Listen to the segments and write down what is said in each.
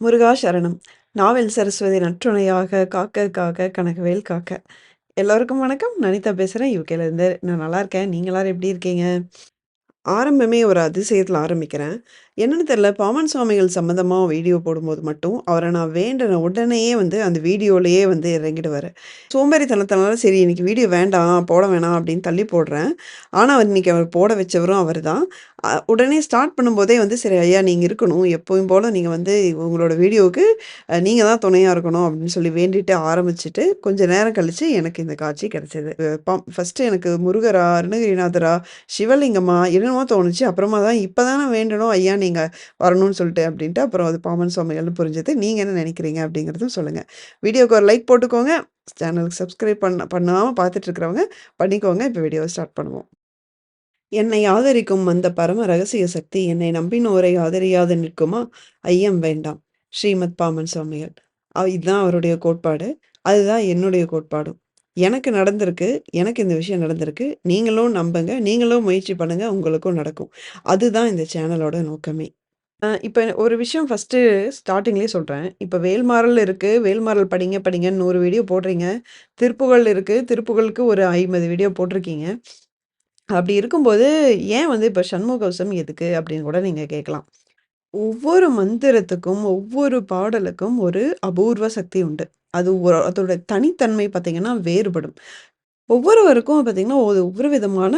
முருகா சரணம். நாவல் சரஸ்வதி நற்றுணையாக காக்க காக்க கனகவேல் காக்க. எல்லோருக்கும் வணக்கம். நனிதா பேசுகிறேன் யூகேலேருந்து. நான் நல்லா இருக்கேன். நீங்க எப்படி இருக்கீங்க? ஆரம்பமே ஒரு அதிசயத்தில் ஆரம்பிக்கிறேன். என்னன்னு தெரியல, பாமன் சுவாமிகள் சம்மந்தமாக வீடியோ போடும்போது மட்டும், அவரை நான் வேண்டின உடனேயே வந்து அந்த வீடியோலையே வந்து இறங்கிடுவார் சோம்பேறித்தனத்தினால சரி இன்னைக்கு வீடியோ வேண்டாம், போட வேணாம் அப்படின்னு தள்ளி போடுறேன். ஆனால் அவர் இன்றைக்கி அவர் போட வச்சவரும் அவர் தான். உடனே ஸ்டார்ட் பண்ணும்போதே வந்து சரி ஐயா நீங்கள் இருக்கணும். எப்பவும் போல் நீங்கள் வந்து உங்களோட வீடியோவுக்கு நீங்கள் தான் துணையாக இருக்கணும் அப்படின்னு சொல்லி வேண்டிட்டு ஆரம்பிச்சுட்டு, கொஞ்ச நேரம் கழித்து எனக்கு இந்த காட்சி கிடச்சிது அ பம் எனக்கு முருகரா, அருணகிரிநாதரா, சிவலிங்கமா என்னமோ தோணுச்சு. அப்புறமா தான் இப்போ தானே வேண்டணும் ஐயா நீங்கள் வரணும்னு சொல்லிட்டு அப்படின்ட்டு, அப்புறம் அது பாமன் சுவாமிகள்னு புரிஞ்சது. நீங்கள் என்ன நினைக்கிறீங்க அப்படிங்கிறதும் சொல்லுங்கள் வீடியோக்கு ஒரு லைக் போட்டுக்கோங்க. சேனலுக்கு சப்ஸ்கிரைப் பண்ண பண்ணாமல் பார்த்துட்டு இருக்கிறவங்க பண்ணிக்கோங்க. இப்போ வீடியோவை ஸ்டார்ட் பண்ணுவோம். என்னை ஆதரிக்கும் அந்த பரம ரகசிய சக்தி என்னை நம்பினோரை ஆதரியாது நிற்குமா? ஐயம் வேண்டாம். ஸ்ரீமத் பாமன் சுவாமிகள். இதுதான் அவருடைய கோட்பாடு. அதுதான் என்னுடைய கோட்பாடும். எனக்கு நடந்திருக்கு. எனக்கு இந்த விஷயம் நடந்திருக்கு. நீங்களும் நம்புங்க. நீங்களும் முயற்சி பண்ணுங்க. உங்களுக்கும் நடக்கும். அதுதான் இந்த சேனலோட நோக்கமே. இப்போ ஒரு விஷயம் ஃபஸ்ட்டு ஸ்டார்டிங்லேயே சொல்கிறேன் இப்போ வேல்மாறல் இருக்குது வேல்மாறல் படிங்க படிங்கன்னு நூறு வீடியோ போடுறீங்க. திருப்புகள் இருக்குது திருப்புகழுக்கு ஒரு 50 வீடியோ போட்டிருக்கீங்க. அப்படி இருக்கும்போது, ஏன் வந்து இப்ப சண்முகவசம் எதுக்கு? அப்படின்னு கூட நீங்க கேட்கலாம். ஒவ்வொரு மந்திரத்துக்கும், ஒவ்வொரு பாடலுக்கும் ஒரு அபூர்வ சக்தி உண்டு. அது ஒரு அதோட தனித்தன்மை பார்த்தீங்கன்னா வேறுபடும். ஒவ்வொருவருக்கும் பார்த்தீங்கன்னா, ஒரு ஒவ்வொரு விதமான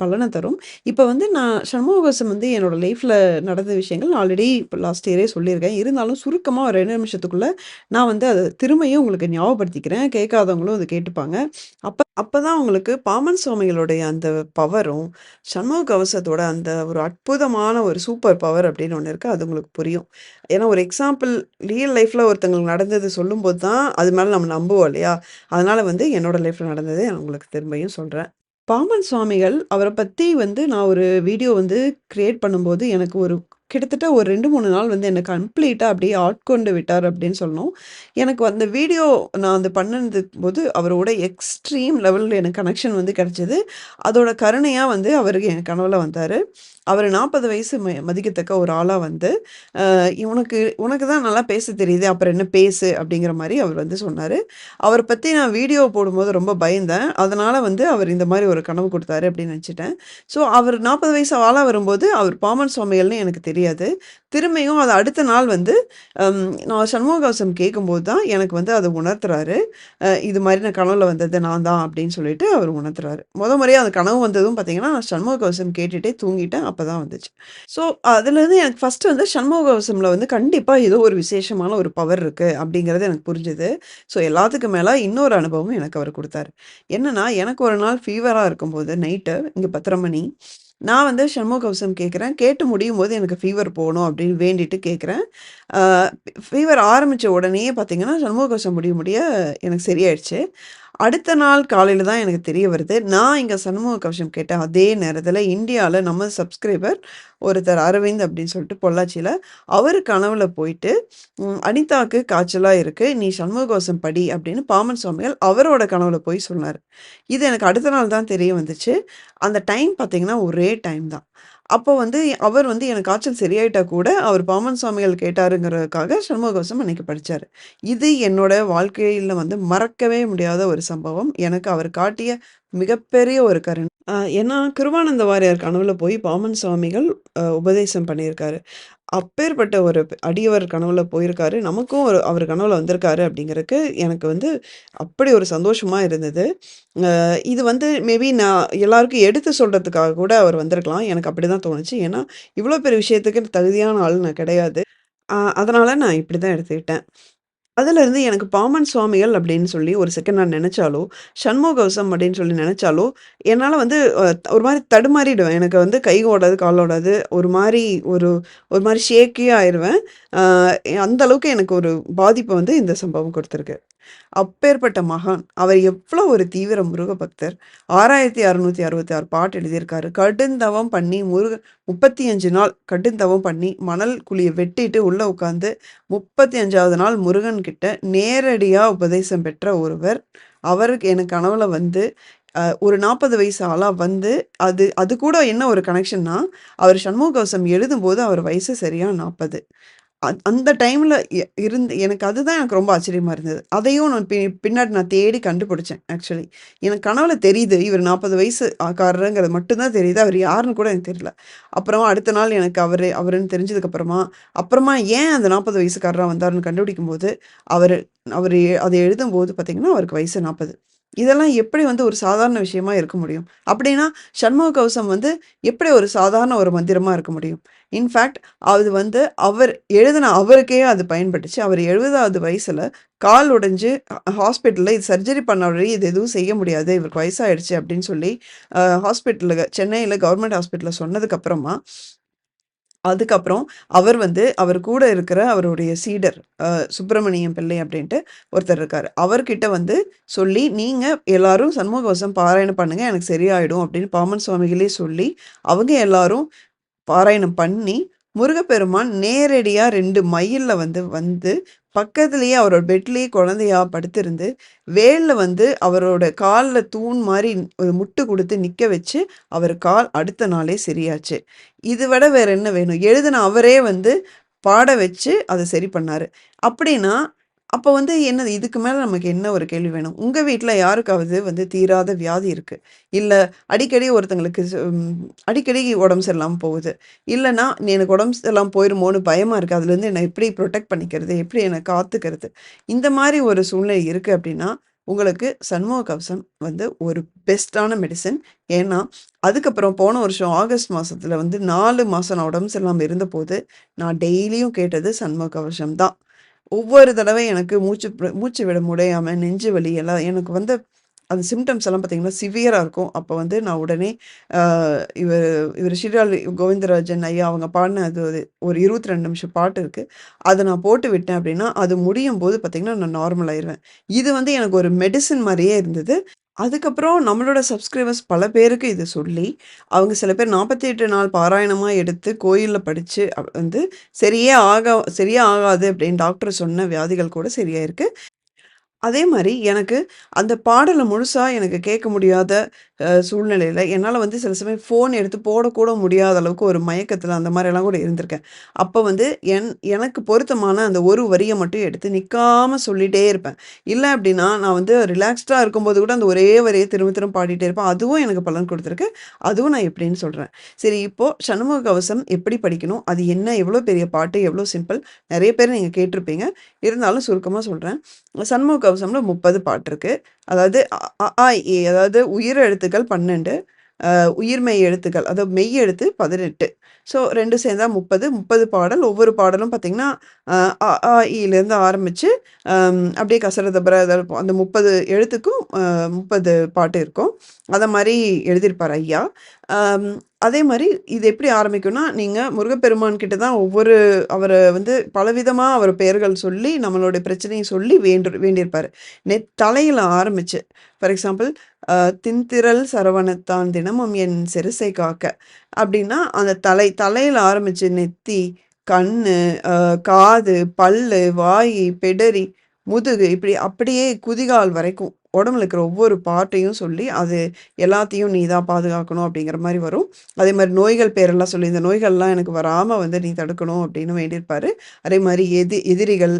பலன தரும். இப்ப வந்து நான் சண்முகவசம் வந்து என்னோட லைஃப்ல நடந்த விஷயங்கள் ஆல்ரெடி இப்ப லாஸ்ட் இயரே சொல்லியிருக்கேன். இருந்தாலும் சுருக்கமா ஒரு 2 நிமிஷத்துக்குள்ள நான் வந்து அத திரும்பியும் உங்களுக்கு ஞாபகப்படுத்திக்கிறேன். கேட்காதவங்களும் அத கேட்டுப்பாங்க. அப்ப அப்பதான் உங்களுக்கு பாமன் சுவாமிகளுடைய அந்த பவரும், சண்முக கவசத்தோட அந்த ஒரு அற்புதமான ஒரு சூப்பர் பவர் அப்படின்னு ஒன்று இருக்குது அது உங்களுக்கு புரியும். ஏன்னா ஒரு எக்ஸாம்பிள் ரியல் லைஃப்பில் ஒருத்தங்களுக்கு நடந்தது சொல்லும்போது தான், அது மேலே நம்ம நம்புவோம் இல்லையா? அதனால் வந்து என்னோடய லைஃப்பில் நடந்தது நான் உங்களுக்கு திரும்பியும் சொல்கிறேன் பாமன் சுவாமிகள் அவரை பற்றி வந்து நான் ஒரு வீடியோ வந்து க்ரியேட் பண்ணும்போது, எனக்கு ஒரு கிட்டத்தட்ட ஒரு 2, 3 நாள் வந்து என்னை கம்ப்ளீட்டாக அப்படியே ஆட்கொண்டு விட்டார் அப்படின்னு சொல்லணும். எனக்கு அந்த வீடியோ நான் வந்து பண்ணது போது அவரோட எக்ஸ்ட்ரீம் லெவலில் எனக்கு கனெக்ஷன் வந்து கிடச்சிது. அதோட கருணையாக வந்து அவரு என் கனவில் வந்தார். அவர் நாற்பது வயசு ம மதிக்கத்தக்க ஒரு ஆளாக வந்து, "உனக்கு உனக்கு தான் நல்லா பேச தெரியுது அப்புறம் என்ன பேசு" அப்படிங்கிற மாதிரி அவர் வந்து சொன்னார். அவரை பற்றி நான் வீடியோ போடும்போது ரொம்ப பயந்தேன். அதனால் வந்து அவர் இந்த மாதிரி ஒரு கனவு கொடுத்தாரு அப்படின்னு நினச்சிட்டேன். ஸோ அவர் 40 வயசு ஆளாக வரும்போது, அவர் பாமன் சுவாமிகள்னு எனக்கு தெரியும். தெரியாது. திரும்பியும் அது அடுத்த நாள் வந்து நான் சண்முககவசம் கேட்கும்போது தான் எனக்கு வந்து அதை உணர்த்துறாரு. இது மாதிரி நான் கனவுல வந்தது நான் தான் அப்படின்னு சொல்லிட்டு அவர் உணர்த்துறாரு. முத முறையாக அந்த கனவு வந்ததும் பார்த்தீங்கன்னா, நான் சண்முககவசம் கேட்டுகிட்டே தூங்கிட்டேன். அப்போ தான் வந்துச்சு. ஸோ அதுலேருந்து எனக்கு ஃபஸ்ட்டு வந்து சண்முககவசம்ல வந்து கண்டிப்பாக ஏதோ ஒரு விசேஷமான ஒரு பவர் இருக்குது அப்படிங்கிறது எனக்கு புரிஞ்சுது ஸோ எல்லாத்துக்கும் மேலே இன்னொரு அனுபவம் எனக்கு அவர் கொடுத்தாரு என்னன்னா, எனக்கு ஒரு நாள் ஃபீவராக இருக்கும்போது நைட்டு இங்கே 10:30 மணி. நான் வந்து சண்முககவசம் கேட்குறேன் கேட்டு முடியும் போது எனக்கு ஃபீவர் போகணும் அப்படின்னு வேண்டிட்டு கேட்குறேன் ஃபீவர் ஆரம்பித்த உடனேயே பார்த்தீங்கன்னா, சண்முககவசம் முடிய முடிய எனக்கு சரியாயிடுச்சு. அடுத்த நாள் காலையில் தான் எனக்கு தெரிய வருது. நான் இங்கே சண்முக கவசம் கேட்ட அதே நேரத்தில் இந்தியாவில் நம்ம சப்ஸ்கிரைபர் ஒருத்தர் அரவிந்த் அப்படின்னு சொல்லிட்டு பொள்ளாச்சியில் அவர் கனவுல போயிட்டு, அனிதாவுக்கு "அனிதாக்கு இருக்குது நீ நீ சண்முககவசம் படி" அப்படின்னு பாமன் சுவாமிகள் அவரோட கனவுல போய் சொன்னார் இது எனக்கு அடுத்த நாள் தான் தெரிய வந்துச்சு. அந்த டைம் பார்த்தீங்கன்னா, ஒரே டைம் தான். அப்போ வந்து அவர் வந்து எனக்கு காய்ச்சல் சரியாயிட்டா கூட, அவர் பாமன் சுவாமிகள் கேட்டாருங்கிறதுக்காக சண்முகவசம் அன்னைக்கு படித்தார் இது என்னோட வாழ்க்கையில் வந்து மறக்கவே முடியாத ஒரு சம்பவம். எனக்கு அவர் காட்டிய மிகப்பெரிய ஒரு கருண் ஏன்னா கிருவானந்த வாரியார் கனவுல போய் பாமன் சுவாமிகள் உபதேசம் பண்ணியிருக்காரு. அப்பேற்பட்ட ஒரு அடியவர் கனவுல போயிருக்காரு. நமக்கும் ஒரு அவர் கனவுல வந்திருக்காரு அப்படிங்கிறதுக்கு எனக்கு வந்து அப்படி ஒரு சந்தோஷமா இருந்தது. இது வந்து மேபி நான் எல்லாருக்கும் எடுத்து சொல்றதுக்காக கூட அவர் வந்திருக்கலாம். எனக்கு அப்படிதான் தோணுச்சு. ஏன்னா, இவ்வளோ பெரிய விஷயத்துக்கு தகுதியான ஆள் நான் கிடையாது. அதனால நான் இப்படி தான் எடுத்துக்கிட்டேன். அதிலிருந்து எனக்கு பாமன் சுவாமிகள் அப்படின்னு சொல்லி ஒரு செகண்ட் நான் நெனச்சாலோ, சண்முககவசம் அப்படின்னு சொல்லி நினச்சாலோ என்னால் வந்து ஒரு மாதிரி தடுமாறிடுவேன். எனக்கு வந்து கை ஓடாது, கால் ஓடாது. ஒரு மாதிரி ஒரு ஒரு மாதிரி ஷேக்கே ஆயிடுவேன் அந்த அளவுக்கு எனக்கு ஒரு பாதிப்பை வந்து இந்த சம்பவம் கொடுத்துருக்கு அப்பேற்பட்ட மகான். அவர் எவ்வளோ ஒரு தீவிர முருக பக்தர். 6666 பாட்டு எழுதியிருக்காரு. கடுந்தவம் பண்ணி முருக 35 நாள் கடுந்தவம் பண்ணி, மணல் குழியை வெட்டிட்டு உள்ள உட்காந்து 35வது நாள் முருகன் கிட்ட நேரடியாக உபதேசம் பெற்ற ஒருவர். அவருக்கு எனக்கு கனவுல வந்து ஒரு 40 வயசு ஆளாக வந்து, அது அது கூட என்ன ஒரு கனெக்ஷன்னா, அவர் சண்முககவசம் எழுதும்போது அவர் வயசு சரியாக நாற்பது அந்த டைமில் எ இருந்து எனக்கு அதுதான் எனக்கு ரொம்ப ஆச்சரியமாக இருந்தது. அதையும் நான் பி பின்னாடி நான் தேடி கண்டுபிடிச்சேன் ஆக்சுவலி. எனக்கு கனவுல தெரியுது, இவர் 40 வயசு காரருங்கிறது மட்டும்தான் தெரியுது. அவர் யாருன்னு கூட எனக்கு தெரியல. அப்புறமா அடுத்த நாள் எனக்கு அவர் அவருன்னு தெரிஞ்சதுக்கப்புறமா, அப்புறமா ஏன் அந்த நாற்பது வயசுக்காரராக வந்தாருன்னு கண்டுபிடிக்கும்போது, அவர் அவர் அதை எழுதும்போது பார்த்தீங்கன்னா, அவருக்கு வயசு 40. இதெல்லாம் எப்படி வந்து ஒரு சாதாரண விஷயமா இருக்க முடியும்? அப்படின்னா, சண்முக கவசம் வந்து எப்படி ஒரு சாதாரண ஒரு மந்திரமா இருக்க முடியும்? இன்ஃபேக்ட் அது வந்து அவர் எழுதின அவருக்கே அது பயன்பட்டுச்சு. அவர் 70வது வயசுல கால் உடைஞ்சு ஹாஸ்பிட்டலில் இது சர்ஜரி பண்ண வழி இது எதுவும் செய்ய முடியாது. இவருக்கு வயசாயிடுச்சு அப்படின்னு சொல்லி ஹாஸ்பிட்டலில் சென்னையில் கவர்மெண்ட் ஹாஸ்பிட்டலில் சொன்னதுக்கப்புறமா அதுக்கப்புறம் அவர் வந்து அவர் கூட இருக்கிற அவருடைய சீடர் சுப்பிரமணியம் பிள்ளை அப்படின்ட்டு ஒருத்தர் இருக்கார் அவர்கிட்ட வந்து சொல்லி, நீங்கள் எல்லாரும் சண்முகவசம் பாராயணம் பண்ணுங்கள் எனக்கு சரியாயிடும்." அப்படின்னு பாமன் சுவாமிகளே சொல்லி, அவங்க எல்லாரும் பாராயணம் பண்ணி, முருகப்பெருமான் நேரடியாக ரெண்டு மயிலில் வந்து வந்து, பக்கத்துலேயே அவரோட பெட்லேயே குழந்தையா படுத்திருந்து, வேலில் வந்து அவரோட காலில் தூண் மாதிரி ஒரு முட்டு கொடுத்து நிற்க வச்சு, அவர் கால் அடுத்த நாளே சரியாச்சு. இது விட வேற என்ன வேணும்? எழுதின அவரே வந்து பாட வச்சு அதை சரி பண்ணார் அப்படின்னா, அப்போ வந்து என்னது இதுக்கு மேலே நமக்கு என்ன ஒரு கேள்வி வேணும்? உங்கள் வீட்டில் யாருக்காவது வந்து தீராத வியாதி இருக்குது இல்லை அடிக்கடி ஒருத்தங்களுக்கு அடிக்கடி உடம்பு சரியில்லாம போகுது. இல்லைனா எனக்கு உடம்பு சரியில்லாம போயிருமோன்னு பயமாக இருக்குது அதுலேருந்து என்னை எப்படி ப்ரொடெக்ட் பண்ணிக்கிறது? எப்படி என்னை காத்துக்கிறது? இந்த மாதிரி ஒரு சூழ்நிலை இருக்குது அப்படின்னா, உங்களுக்கு சண்முக கவசம் வந்து ஒரு பெஸ்ட்டான மெடிசன் ஏன்னா, அதுக்கப்புறம் போன வருஷம் ஆகஸ்ட் மாதத்தில் வந்து நாலு மாதம் நான் உடம்பு சரியில்லாமல் இருந்தபோது, நான் டெய்லியும் கேட்டது சண்முக கவசம் தான். ஒவ்வொரு தடவை எனக்கு மூச்சு மூச்சு விட முடியாமல் நெஞ்சு வலி எல்லாம் எனக்கு வந்து அந்த சிம்டம்ஸ் எல்லாம் பார்த்தீங்கன்னா, சிவியராக இருக்கும். அப்போ வந்து நான் உடனே இவர் இவர் ஸ்ரீரால் கோவிந்தராஜன் ஐயா அவங்க பாடின அது ஒரு ஒரு 22 நிமிஷம் பாட்டு இருக்குது அதை நான் போட்டு விட்டேன் அப்படின்னா, அது முடியும் போது பார்த்தீங்கன்னா, நான் நார்மல் ஆயிடுவேன் இது வந்து எனக்கு ஒரு மெடிசின் மாதிரியே இருந்தது. அதுக்கப்புறம் நம்மளோட சப்ஸ்கிரைபர்ஸ் பல பேருக்கு இது சொல்லி, அவங்க சில பேர் 48 நாள் பாராயணமா எடுத்து கோயில்ல படிச்சு அ வந்து சரியே ஆகா சரியே ஆகாது அப்படின்னு டாக்டர் சொன்ன வியாதிகள் கூட சரியாயிருக்கு. அதே மாரி எனக்கு அந்த பாடல முழுசா எனக்கு கேட்க முடியாத சூழ்நிலையில் என்னால் வந்து சில சமயம் ஃபோன் எடுத்து போடக்கூட முடியாத அளவுக்கு ஒரு மயக்கத்தில் அந்த மாதிரிலாம் கூட இருந்திருக்கேன். அப்போ வந்து என் எனக்கு பொருத்தமான அந்த ஒரு வரியை மட்டும் எடுத்து நிற்காமல் சொல்லிகிட்டே இருப்பேன். இல்லை அப்படின்னா நான் வந்து ரிலாக்ஸ்டாக இருக்கும்போது கூட அந்த ஒரே வரியை திரும்ப திரும்ப பாடிட்டே இருப்பேன். அதுவும் எனக்கு பலன் கொடுத்துருக்கு அதுவும் நான் எப்படின்னு சொல்கிறேன் சரி இப்போது சண்முக கவசம் எப்படி படிக்கணும்? அது என்ன? எவ்வளோ பெரிய பாட்டு? எவ்வளோ சிம்பிள்? நிறைய பேர் நீங்கள் கேட்டிருப்பீங்க. இருந்தாலும் சுருக்கமாக சொல்கிறேன் சண்முக கவசமில் முப்பது பாட்டு இருக்குது அதாவது அ, ஆ, ஏ அதாவது உயிர் எழுத்துக்கள் பன்னெண்டு உயிர்மெய் எழுத்துக்கள் அதாவது மெய் எழுத்து 18 ஸோ ரெண்டு சேர்ந்தா 30 30 பாடல். ஒவ்வொரு பாடலும் பார்த்தீங்கன்னா, அ, அ, ஆ, அப்படியே கசரத இருக்கும் அந்த 30 எழுத்துக்கும் முப்பது பாட்டு இருக்கும். அதை மாதிரி எழுதியிருப்பார் ஐயா. அதே மாதிரி இது எப்படி ஆரம்பிக்கும்னா, நீங்கள் முருகப்பெருமான் கிட்ட தான் ஒவ்வொரு அவரை வந்து பலவிதமாக அவர் பெயர்கள் சொல்லி, நம்மளுடைய பிரச்சனையை சொல்லி வேண்டு வேண்டியிருப்பார். நெத் தலையில் ஆரம்பிச்சு, ஃபார் எக்ஸாம்பிள் தின்திரல் சரவணத்தான் தினமும் என் சிறுசை காக்க" அப்படின்னா, அந்த தலை தலையில் ஆரம்பிச்சு நெத்தி, கண் காது, பல்லு, வாய் பெடரி முதுகு இப்படி அப்படியே குதிகால் வரைக்கும் உடம்புல இருக்கிற ஒவ்வொரு பார்ட்டையும் சொல்லி, அது எல்லாத்தையும் நீ தான் பாதுகாக்கணும் அப்படிங்கிற மாதிரி வரும். அதே மாதிரி நோய்கள் பேரெல்லாம் சொல்லி, இந்த நோய்கள்லாம் எனக்கு வராமல் வந்து நீ தடுக்கணும் அப்படின்னு வேண்டியிருப்பார் அதே மாதிரி எதி எதிரிகள்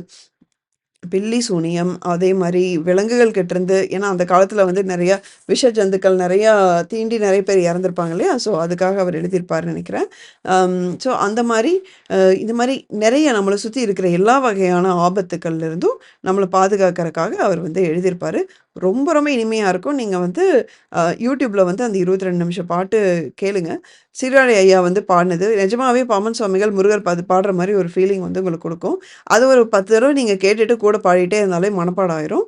பில்லி சூனியம், அதே மாதிரி விலங்குகள் கிட்டருந்து ஏன்னா அந்த காலத்தில் வந்து நிறையா விஷ ஜந்துக்கள் நிறையா தீண்டி நிறைய பேர் இறந்துருப்பாங்க இல்லையா? ஸோ அதுக்காக அவர் எழுதியிருப்பார்னு நினைக்கிறேன் um, ஸோ அந்த மாதிரி இந்த மாதிரி நிறைய நம்மளை சுற்றி இருக்கிற எல்லா வகையான ஆபத்துக்கள்லேருந்தும் நம்மளை பாதுகாக்கிறதுக்காக அவர் வந்து எழுதியிருப்பார் ரொம்ப ரொம்ப இனிமையாக இருக்கும். நீங்கள் வந்து யூடியூப்பில் வந்து அந்த 22 நிமிஷம் பாட்டு கேளுங்க. சீராடி ஐயா வந்து பாடினது நிஜமாவே பாமன் சுவாமிகள் முருகர் அது பாடுற மாதிரி ஒரு ஃபீலிங் வந்து உங்களுக்கு கொடுக்கும் அது ஒரு பத்து தடவை நீங்கள் கேட்டுட்டு கூட பாடிட்டே இருந்தாலே மனப்பாடாயிரும்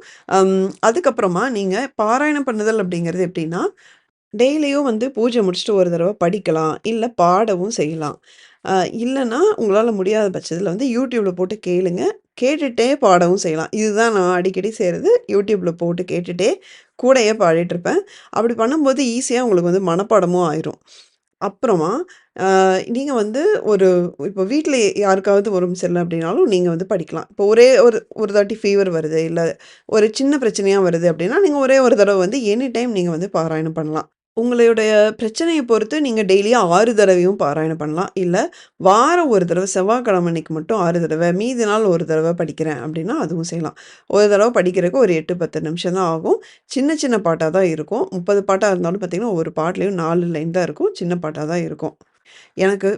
அதுக்கப்புறமா நீங்கள் பாராயணம் பண்ணுதல் அப்படிங்கிறது எப்படின்னா, டெய்லியும் வந்து பூஜை முடிச்சுட்டு ஒரு தடவை படிக்கலாம். இல்லை பாடவும் செய்யலாம். இல்லைன்னா உங்களால் முடியாத பட்சத்தில் வந்து யூடியூப்பில் போட்டு கேளுங்க. கேட்டுகிட்டே பாடவும் செய்யலாம். இதுதான் நான் அடிக்கடி செய்கிறது யூடியூப்பில் போட்டு கேட்டுட்டே கூடயே பாடிட்டுருப்பேன். அப்படி பண்ணும்போது ஈஸியாக உங்களுக்கு வந்து மனப்பாடமும் ஆயிரும். அப்புறமா நீங்கள் வந்து ஒரு இப்போ வீட்டில் யாருக்காவது உடம்பு சரியில்ல அப்படின்னாலும் நீங்கள் வந்து படிக்கலாம். இப்போ ஒரே ஒரு ஒரு தாட்டி ஃபீவர் வருது, இல்லை ஒரு சின்ன பிரச்சனையாக வருது அப்படின்னா, நீங்கள் ஒரே ஒரு தடவை வந்து எனி டைம் நீங்கள் வந்து பாராயணம் பண்ணலாம். உங்களுடைய பிரச்சனையை பொறுத்து நீங்கள் டெய்லியும் ஆறு தடவையும் பாராயணம் பண்ணலாம். இல்லை வாரம் ஒரு தடவை செவ்வாய்க்கிழமை அன்னைக்கு மட்டும் ஆறு தடவை மீதி நாள் ஒரு தடவை படிக்கிறேன் அப்படின்னா அதுவும் செய்யலாம். ஒரு தடவை படிக்கிறதுக்கு ஒரு 8, 10 நிமிஷம் தான் ஆகும். சின்ன சின்ன பாட்டாக தான் இருக்கும். முப்பது பாட்டாக இருந்தாலும் பார்த்தீங்கன்னா, ஒவ்வொரு பாட்டிலையும் நாலு லைன் தான் இருக்கும். சின்ன பாட்டாக தான் இருக்கும். எனக்கு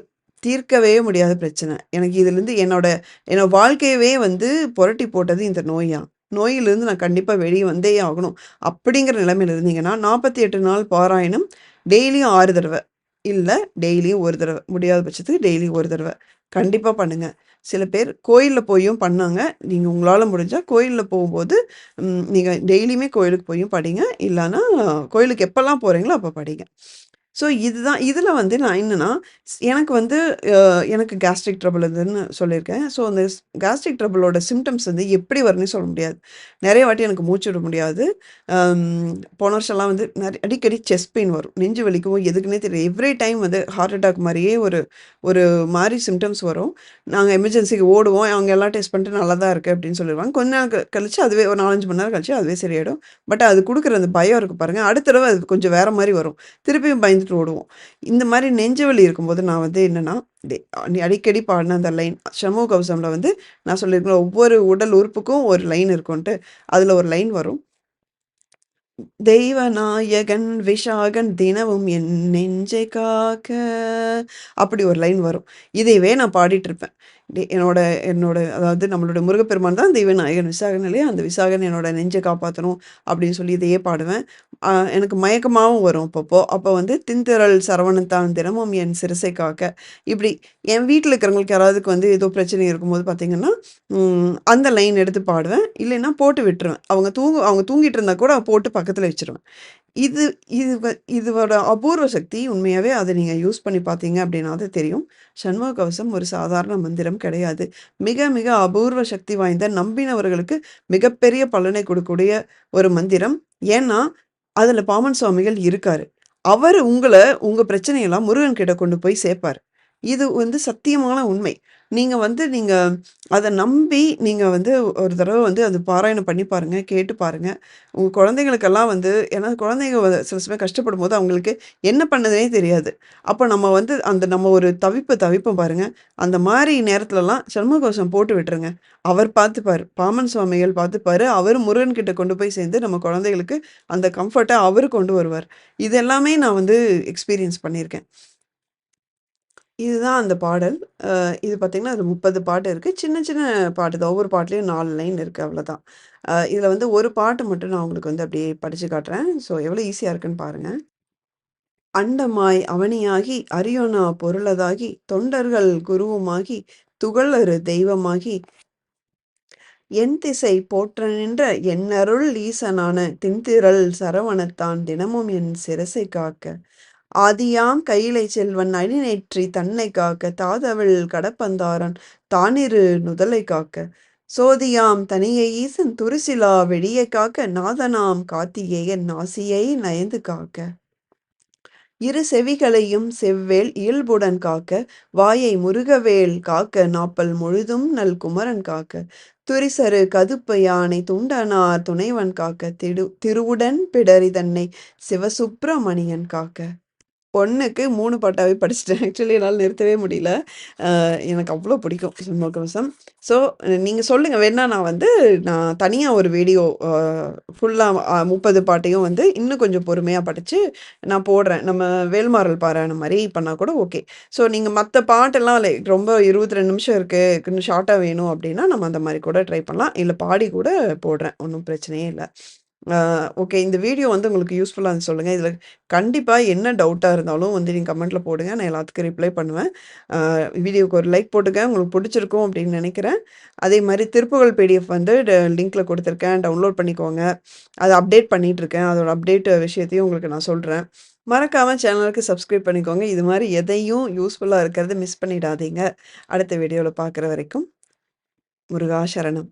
தீர்க்கவே முடியாத பிரச்சனை. எனக்கு இதுலேருந்து என்னோட என்னோட வாழ்க்கையவே வந்து புரட்டி போட்டது இந்த நோய் நோயிலிருந்து நான் கண்டிப்பாக வெளியே வந்தே ஆகணும். அப்படிங்கிற நிலைமையில் இருந்தீங்கன்னா, 48 நாள் பாராயணம் டெய்லியும் ஆறு தடவை இல்லை டெய்லியும் ஒரு தடவை முடியாத பட்சத்துக்கு டெய்லியும் ஒரு தடவை கண்டிப்பாக பண்ணுங்கள் சில பேர் கோயிலில் போயும் பண்ணாங்க. நீங்கள் உங்களால் முடிஞ்சால் கோயிலில் போகும்போது, நீங்கள் டெய்லியுமே கோயிலுக்கு போயும் படிங்க. இல்லைன்னா கோயிலுக்கு எப்போல்லாம் போகிறீங்களோ அப்போ படிங்க. ஸோ இதுதான் இதில் வந்து நான் என்னென்னா எனக்கு வந்து எனக்கு கேஸ்ட்ரிக் ட்ரபிள் இதுன்னு சொல்லியிருக்கேன். ஸோ அந்த கேஸ்ட்ரிக் ட்ரபிளோட சிம்டம்ஸ் வந்து எப்படி வரும்னே சொல்ல முடியாது. நிறைய வாட்டி எனக்கு மூச்சு விட முடியாது. போன வருஷம்லாம் வந்து நிறைய அடிக்கடி செஸ்ட் பெயின் வரும். நெஞ்சு வலிக்கும். எதுக்குன்னே தெரியல. எவ்ரி டைம் வந்து ஹார்ட் அட்டாக் மாதிரியே ஒரு ஒரு மாதிரி சிம்டம்ஸ் வரும். நாங்கள் எமர்ஜென்சிக்கு ஓடுவோம். அவங்க எல்லாம் டெஸ்ட் பண்ணிட்டு நல்லா தான் இருக்குது அப்படின்னு சொல்லிடுவாங்க கொஞ்ச நேரம் கழிச்சு அதுவே ஒரு 4, 5 மணி நேரம் கழிச்சு அதுவே சரியாயிடும். பட் அது கொடுக்குற அந்த பயம் இருக்குது பாருங்கள் அடுத்த தடவை அது கொஞ்சம் வேறு மாதிரி வரும். திருப்பியும் பயந்துட்டு ஓடுவோம். இந்த மாதிரி நெஞ்சுவலி இருக்கும்போது நான் வந்து என்னன்னா, நீ அடிக்கடி பாடின அந்த லைன் ஷமோ கவசம்ல வந்து நான் சொல்லியிருக்கேன் ஒவ்வொரு உடல் உறுப்புக்கும் ஒரு லைன் இருக்கும்ன்ட்டு அதுல ஒரு லைன் வரும். தெய்வநாயகன் விஷாகன் தினமும் என் நெஞ்சை காக்க. அப்படி ஒரு லைன் வரும். இதையவே நான் பாடிட்டு இருப்பேன். என்னோட என்னோட அதாவது நம்மளோட முருகப்பெருமான் தான் தெய்வநாயகன் விசாகன் இல்லையா? அந்த விசாகன் என்னோட நெஞ்சை காப்பாற்றணும் அப்படின்னு சொல்லி இதையே பாடுவேன். எனக்கு மயக்கமாகவும் வரும் அப்பப்போ. அப்போ வந்து தின்திரல் சரவணத்தான் தினமும் என் சிறுசை காக்க." இப்படி என் வீட்டில் இருக்கிறவங்களுக்கு யாராவதுக்கு வந்து ஏதோ பிரச்சனை இருக்கும்போது பார்த்தீங்கன்னா, அந்த லைன் எடுத்து பாடுவேன். இல்லைன்னா போட்டு விட்டுருவேன். அவங்க தூங்கு அவங்க தூங்கிட்டு இருந்தால் கூட போட்டு பக்கத்தில் வச்சுருவேன். இது இது இதோட அபூர்வ சக்தி உண்மையாகவே அதை நீங்கள் யூஸ் பண்ணி பார்த்தீங்க அப்படின்னா அது தெரியும். சண்முக கவசம் ஒரு சாதாரண மந்திரம் கிடையாது. மிக மிக அபூர்வ சக்தி வாய்ந்த நம்பினவர்களுக்கு மிகப்பெரிய பலனை கொடுக்கக்கூடிய ஒரு மந்திரம். ஏன்னா, அதில் பாமன் சுவாமிகள் இருக்காரு. அவர் உங்களை உங்கள் பிரச்சனையெல்லாம் முருகன் கிட்ட கொண்டு போய் சேர்ப்பார் இது வந்து சத்தியமான உண்மை. நீங்கள் வந்து நீங்கள் அதை நம்பி நீங்கள் வந்து ஒரு தடவை வந்து அது பாராயணம் பண்ணி பாருங்கள் கேட்டு பாருங்கள் உங்கள் குழந்தைகளுக்கெல்லாம் வந்து ஏன்னா குழந்தைங்க வ சில சமயம் கஷ்டப்படும் போது அவங்களுக்கு என்ன பண்ணதுனே தெரியாது. அப்போ நம்ம வந்து அந்த நம்ம ஒரு தவிப்பு தவிப்போம் பாருங்கள் அந்த மாதிரி நேரத்துலலாம் சண்முக போட்டு விட்டுருங்க. அவர் பார்த்துப்பார் பாமன் சுவாமிகள் பார்த்துப்பாரு. அவர் முருகன்கிட்ட கொண்டு போய் சேர்ந்து நம்ம குழந்தைகளுக்கு அந்த கம்ஃபர்ட்டை அவர் கொண்டு வருவார். இது எல்லாமே நான் வந்து எக்ஸ்பீரியன்ஸ் பண்ணியிருக்கேன். இதுதான் அந்த பாடல். இது பார்த்திங்கன்னா அது முப்பது பாட்டு இருக்குது சின்ன சின்ன பாட்டு தான். ஒவ்வொரு பாட்டுலேயும் நாலு லைன் இருக்குது அவ்வளோதான். இதில் வந்து ஒரு பாட்டு மட்டும் நான் உங்களுக்கு வந்து அப்படியே படித்து காட்டுறேன். ஸோ எவ்வளோ ஈஸியாக இருக்குன்னு பாருங்கள் அண்டமாய் அவனியாகி அரியோனா பொருளதாகி தொண்டர்கள் குருவுமாகி துகளறு தெய்வமாகி என் திசை போற்ற நின்ற என்னருள் ஈசனான தின்திரள் சரவணத்தான் தினமும் என் சிரசை காக்க. ஆதியாம் கையிலை செல்வன் அணிநேற்றி தன்னை காக்க தாதவள் கடப்பந்தாரன் தானிரு நுதலை காக்க. சோதியாம் தனியை ஈசன் துருசிலா வெடியைக் காக்க நாதனாம் காத்தியேயன் நாசியை நயந்து காக்க. இரு செவிகளையும் செவ்வேல் இயல்புடன் காக்க வாயை முருகவேள் காக்க நாப்பல் முழுதும் நல் குமரன் காக்க. துரிசரு கதுப்ப யானை துண்டனார் துணைவன் காக்க திடு திருவுடன் பிடரி தன்னை காக்க. பொண்ணுக்கு மூணு பாட்டாகவே படிச்சுட்டேன். ஆக்சுவலி என்னால் நிறுத்தவே முடியல. எனக்கு அவ்வளோ பிடிக்கும் சிம்மகவசம் ஸோ நீங்கள் சொல்லுங்கள் வேணா நான் வந்து நான் தனியாக ஒரு வீடியோ ஃபுல்லாக முப்பது பாட்டையும் வந்து இன்னும் கொஞ்சம் பொறுமையாக படித்து நான் போடுறேன். நம்ம வேல்மாறல் பாராயணம் மாதிரி பண்ணால் கூட ஓகே. ஸோ நீங்கள் மற்ற பாட்டெல்லாம் லைக் ரொம்ப 22 நிமிஷம் இருக்கு. கொஞ்சம் ஷார்ட்டாக வேணும் அப்படின்னா, நம்ம அந்த மாதிரி கூட ட்ரை பண்ணலாம். இல்லை பாடி கூட போடுறேன். ஒன்றும் பிரச்சனையே இல்லை ஓகே. இந்த வீடியோ வந்து உங்களுக்கு யூஸ்ஃபுல்லா இருந்துச்சு சொல்லுங்க. இதில் கண்டிப்பா என்ன டவுட்டா இருந்தாலும் வந்து நீங்க கமெண்ட்ல போடுங்க. நான் எல்லாத்துக்கும் ரிப்ளை பண்ணுவேன். அ வீடியோக்கு ஒரு லைக் போட்டுங்க. உங்களுக்கு பிடிச்சிருக்கும் அப்படின்னு நினைக்கிறேன் அதே மாதிரி திருப்புகழ் பிடிஎஃப் வந்து ட லிங்க்ல டவுன்லோட் பண்ணிக்கோங்க. அத அப்டேட் பண்ணிட்டுருக்கேன். அதோட அப்டேட் விஷயத்தையும் உங்களுக்கு நான் சொல்றேன். மறக்காம சேனலுக்கு சப்ஸ்கிரைப் பண்ணிக்கோங்க. இது மாதிரி எதையும் யூஸ்ஃபுல்லா இருக்கிறத மிஸ் பண்ணிடாதீங்க. அடுத்த வீடியோல பார்க்குற வரைக்கும் முருகா சரணம்.